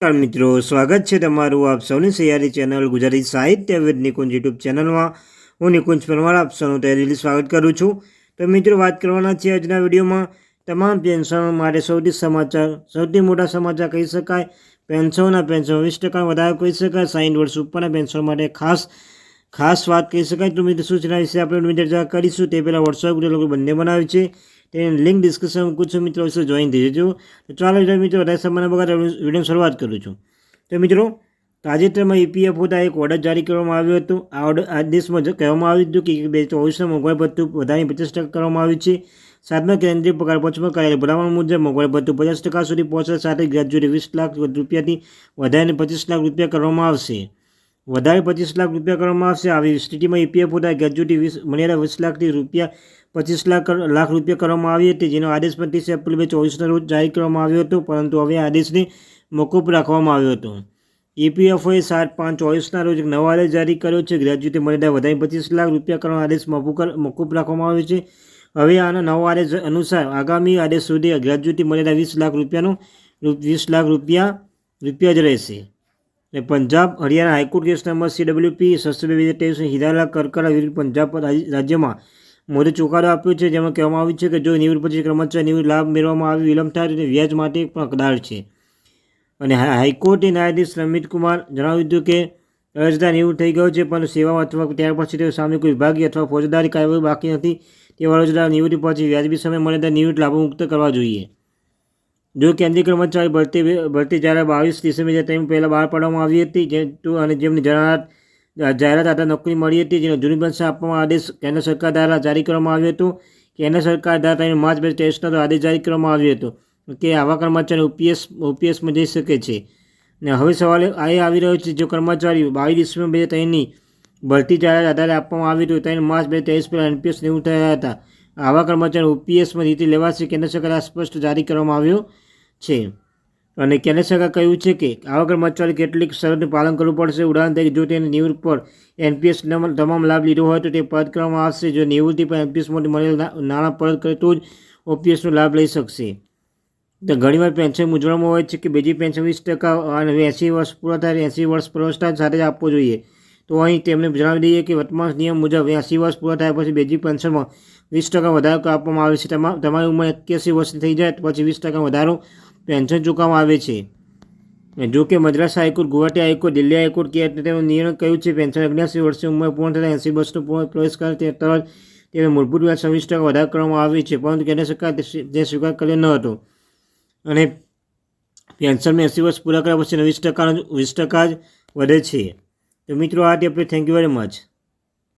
નમસ્કાર મિત્રો, સ્વાગત છે તમારું આપ સૌની સૈયારી ચેનલ ગુજરાતી સાહિત્ય વિદ નિકુંજ યુટ્યુબ ચેનલમાં. હું નિકુંજ પરમાર, આપ સૌનું તહેરીલી સ્વાગત કરું છું. તો મિત્રો, વાત કરવાના છે આજના વિડીયોમાં. તમામ પેન્શનો માટે સૌથી સમાચાર, સૌથી મોટા સમાચાર કહી શકાય. પેન્શનના પેન્શન વીસ ટકા વધારો કહી શકાય. સાઈઠ વર્ષ ઉપરના પેન્શન માટે ખાસ ખાસ વાત કહી શકાય તો મિત્ર સૂચના વિશે આપણે મિત્રો ચર્ચા કરીશું. તે પહેલાં વોટ્સઅપ ગ્રુપ લોકો બંને બનાવ્યું છે. તેની લિંક ડિસ્કશન કુછ મિત્રો વિશે જોઈન થઈ જજો. તો ચાલો મિત્રો વધારે સમયના બગાડ વીડિયો શરૂઆત કરું છું. તો મિત્રો, તાજેતરમાં ઈપીએફ હતા એક ઓર્ડર જારી કરવામાં આવ્યો હતો. આ ઓર્ડર આદેશમાં જ કહેવામાં આવ્યું હતું કે બે ચોવીસમાં મોંઘવારી ભથ્થું વધારી પચાસ ટકા કરવામાં આવ્યું છે. સાતમા કેન્દ્રીય પગાર પંચમાં કરાયેલ ભલામણ મુજબ મોંઘવારી ભથ્થું પચાસ ટકા સુધી પહોંચવા સાથે ગ્રેજ્યુએટ વીસ લાખ રૂપિયાથી વધારીને પચીસ લાખ રૂપિયા કરવામાં આવશે. વધારે પચીસ લાખ રૂપિયા કરવામાં આવશે. આવી સ્થિતિમાં ઈપીએફઓ ગ્રેજ્યુટી વીસ મર્યાદા વીસ લાખથી રૂપિયા પચીસ લાખ લાખ રૂપિયા કરવામાં આવી હતી, જેનો આદેશ ત્રીસ એપ્રિલ બે ચોવીસના રોજ જારી કરવામાં આવ્યો હતો, પરંતુ હવે આદેશને મોકૂફ રાખવામાં આવ્યો હતો. ઈપીએફઓએ સાત પાંચ ચોવીસના રોજ એક નવો આદેશ જારી કર્યો છે. ગ્રેજ્યુટી મર્યાદા વધારી પચીસ લાખ રૂપિયા કરવાનો આદેશ મોકૂફ રાખવામાં આવ્યો છે. હવે આના નવો આદેશ અનુસાર આગામી આદેશ સુધી ગ્રેજ્યુટી મર્યાદા વીસ લાખ રૂપિયાનું, વીસ લાખ રૂપિયા રૂપિયા જ રહેશે. અને Punjab Haryana high court case number CWP સસ્ત બે હજાર ત્રેવીસ હિરાલા કરકરા વિરુદ્ધ પંજાબ રાજ્યમાં મોદે ચુકાદો આપ્યો છે, જેમાં કહેવામાં આવ્યું છે કે જો નિવૃત્ત પછી કર્મચારી નિવૃત્ત લાભ મેળવવામાં આવે, વિલંબ થાય તો વ્યાજ માટે પણ હકદાર છે. અને હાઈકોર્ટે ન્યાયાધીશ રમિત કુમાર જણાવ્યું હતું કે અરજદાર નિવૃત્ત થઈ ગયો છે, પણ સેવા અથવા ત્યાર પછી તેઓ સામે કોઈ વિભાગીય અથવા ફોજદારી કાર્યવાહી બાકી નથી. તેવા અરજદાર નિવૃત્તિ પછી વ્યાજબી સમય ત્યાં નિવૃત્ત લાભો મુક્ત કરવા જોઈએ. જો કેન્દ્રીય કર્મચારી ભરતી ભરતી જ્યારે બાવીસ ડિસેમ્બર હજાર પહેલાં બહાર પાડવામાં આવી હતી, જે અને જેમની જાહેરાત જાહેરાત આધાર નોકરી મળી હતી, જેનો જૂની પંચ આપવામાં આદેશ કેન્દ્ર સરકાર દ્વારા જારી કરવામાં આવ્યો હતો. કેન્દ્ર સરકાર દ્વારા ત્રણ માર્ચ બે હજાર આદેશ જારી કરવામાં આવ્યો હતો. કે આવા કર્મચારી ઓપીએસ, ઓપીએસમાં જઈ શકે છે. ને હવે સવાલ એ આવી રહ્યો છે જો કર્મચારી બાવીસ ડિસેમ્બર બે હજાર ત્રણની ભરતી જાહેરાત આધારે આપવામાં આવ્યું હતું ત્રણ માર્ચ બે ત્રેવીસ પહેલાં એનપીએસ નિવૃત્ત થયા હતા. આવા કર્મચારી ઓપીએસમાં રીતે લેવાશે, કેન્દ્ર સરકાર સ્પષ્ટ જારી કરવામાં આવ્યો. છે. અને કેન્દ્ર સરકાર કહ્યું છે કે આવકર કર્મચારી કેટલીક શરતનું પાલન કરવું પડશે. ઉદાહરણ તરીકે, જો તેને નિવૃત્ત પર એનપીએસ તમામ લાભ લીધો હોય તો તે પરત કરવામાં આવશે. જો નિવૃત્તિ પર એનપીએસમાંથી મળેલ નાણાં પરત કરે તો જ ઓપીએસનો લાભ લઈ શકશે. તો ઘણીવાર પેન્શન મૂંઝવણમાં હોય છે કે બીજી પેન્શન વીસ ટકા અને એંસી વર્ષ પૂરા થાય, એંસી વર્ષ પ્રવસ્થા સાથે જ આપવો જોઈએ. તો અહીં તેમને જણાવી દઈએ કે વર્તમાન નિયમ મુજબ એંસી વર્ષ પૂરા થયા પછી બીજી પેન્શનમાં વીસ ટકા વધારો આપવામાં આવે છે. તમારી ઉંમર એક્યાસી વર્ષ થઈ જાય પછી વીસ ટકા વધારો પેન્શન ચૂકવવામાં આવે છે. જો કે Madras high court, Guwahati high court, Delhi high court કે તેનો નિર્ણય કહ્યું છે, પેન્શન અગ્યાસી વર્ષની ઉંમર પૂર્ણ થતાં એંસી વર્ષનો પ્રવેશ કરે તે તરત તેને મૂળભૂત વ્યાજ છવ્વીસ ટકા વધારો કરવામાં આવી છે, પરંતુ કેન્દ્ર સરકાર તે સ્વીકાર કર્યો ન હતો. અને પેન્શનમાં એંસી વર્ષ પૂરા કર્યા પછી વીસ ટકા વીસ ટકા જ વધે છે. તો મિત્રો, આ tape thank you very much